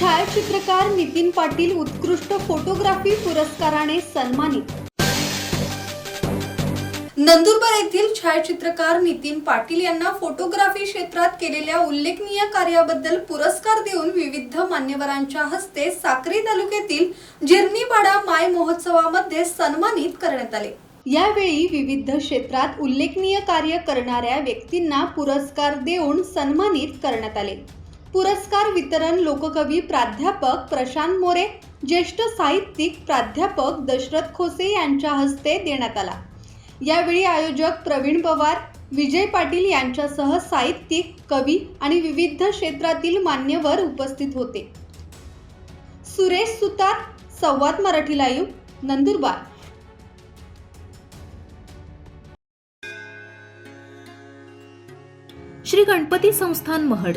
छायाचित्रकार नितीन पाटील उत्कृष्ट फोटोग्राफी पुरस्काराने सन्मानित. नंदुरबार येथील छायाचित्रकार नितीन पाटील यांना फोटोग्राफी क्षेत्रात केलेल्या उल्लेखनीय कार्याबद्दल पुरस्कार देऊन विविध मान्यवरांच्या हस्ते साक्री तालुक्यातील जिरणीपाडा माय महोत्सवामध्ये सन्मानित करण्यात आले. यावेळी विविध क्षेत्रात उल्लेखनीय कार्य करणाऱ्या व्यक्तींना पुरस्कार देऊन सन्मानित करण्यात आले. पुरस्कार वितरण लोककवी प्राध्यापक प्रशांत मोरे ज्येष्ठ साहित्यिक प्राध्यापक दशरथ खोसे यांच्या हस्ते देण्यात आला. यावेळी आयोजक प्रवीण पवार विजय पाटील यांच्यासह साहित्यिक कवी आणि विविध क्षेत्रातील मान्यवर उपस्थित होते. सुरेश सुतार संवाद मराठी लाईव्ह नंदुरबार. श्री गणपती संस्थान महड.